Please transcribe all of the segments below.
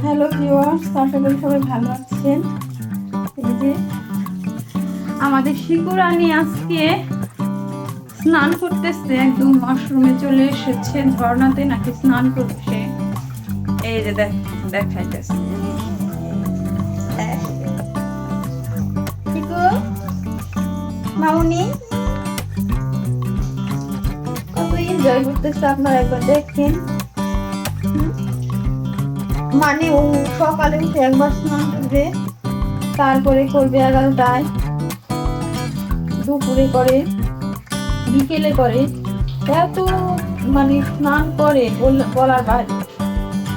Hello viewers, আশা করি সবাই ভালো আছেন। এই যে আমাদের শিকুরানি আজকে স্নান করতেছে, একদম ওয়াশরুমে চলে এসেছে, ঝর্ণাতে নাকি স্নান করছে। এই যে দেখ, দেখাইতেছে। মামুনি কত এনজয় করতেছে আপনারা একবার দেখেন? মানে ও সকালে উঠে একবার স্নান করবে তারপরে করবে এগারোটায় দুপুরে করে, বিকেলে করে। এত মানে স্নান করে বল- বলার বাইরে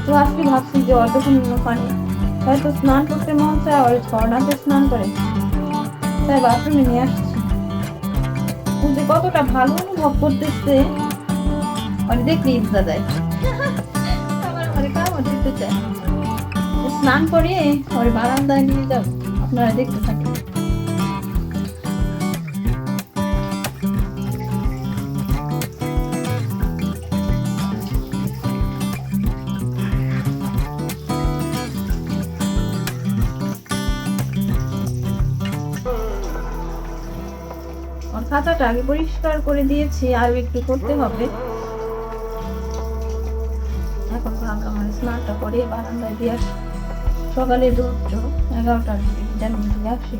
তো আজকে ভাবছি যে অতক্ষণ পানি। হয়তো স্নান করতে মন চায় আর ঝর্ণাতে স্নান করে। তাই বাথরুমে নিয়ে আসছি। যে কতটা ভালো অনুভব করতেছে। মানে দেখলে ইচ্ছা যায়। কামড় দিতে চায়। স্নান করে ওর বারান্দায় নিয়ে যাও, আপনারা দেখতে থাকেন। খাতাটা আগে পরিষ্কার করে দিয়েছি আর একটু করতে হবে। এখন ভাবলাম আমি স্নানটা করে বারান্দায় দিয়ে আসি। সকালে রৌদ্র এগারোটার দিকে দিয়ে আসি।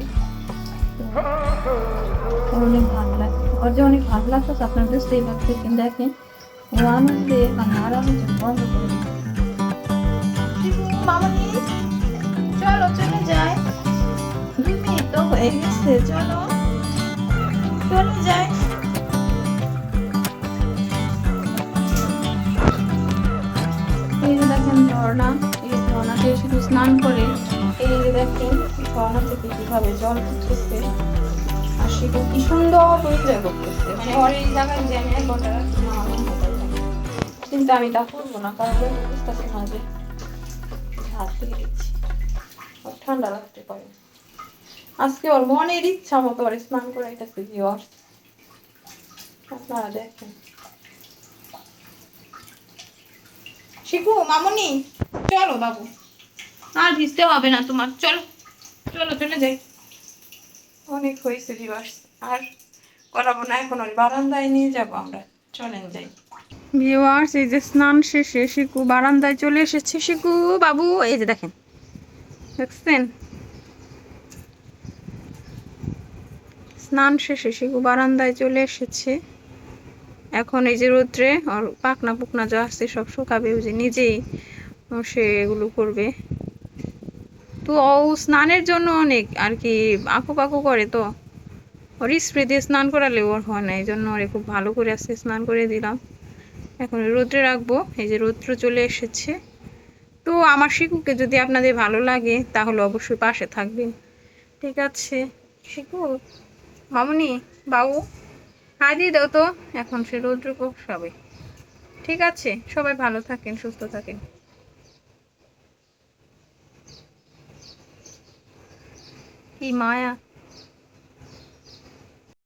অনেক ভালো লাগে। ওর যে অনেক ভালো লাগতেছে আপনার বুঝতেই পারছেন দেখেন ও আনন্দে মানে আরামে বন্ধ করে দিল চলো চলে যাই। দুই মিনিট তো হয়ে গেছে, চলো। চলে যাই। ঝর্ণা এই ঝর্ণাতে শুধু স্নান করে এই যে দেখেন ঝর্ণা থেকে কীভাবে জল পড়তেছে আর সেটা কি সুন্দর এনজয় করতেছে। মানে ওর জায়গায়। কিন্তু আমি তা করব না, কারণ ঠান্ডা লাগতে পারে। আজকে ওর মনের ইচ্ছা মতো ওর স্নান আপনারা দেখেন। শিখু, মামনি। চলো বাবু। আর ভিজতে হবে না তোমার। চলো চলো চলে যাই। অনেক হয়েছে আর করাবো না এখন ওই বারান্দায় নিয়ে যাব আমরা। চলেন যাই। ভিউয়ার্স এই যে স্নান শেষে শিকু বারান্দায় চলে এসেছে। শিকু বাবু এই যে দেখেন। দেখছেন? স্নান শেষে শিকু বারান্দায় চলে এসেছে। এখন এই যে রোদ্রে আর পাকনা পুকনা যা আছে সব শুকাবে ওই যে নিজেই সে এগুলো করবে। তো ও স্নানের জন্য অনেক আর কি আঁকু পাকু করে তো। ওর স্প্রে দিয়ে স্নান করালে ওর হয় না এই জন্য ওরে খুব ভালো করে আজকে স্নান করে দিলাম। এখন রৌদ্রে রাখব, এই যে রৌদ্র চলে এসেছে। তো আমার শিকুকে যদি আপনাদের ভালো লাগে, তাহলে অবশ্যই পাশে থাকবেন। ঠিক আছে। শিকু, মামনি, বাবু। হাই দিয়ে দাও তো, এখন সে রৌদ্র কোক সবাই ঠিক আছে, সবাই ভালো থাকেন, সুস্থ থাকেন। কি মায়া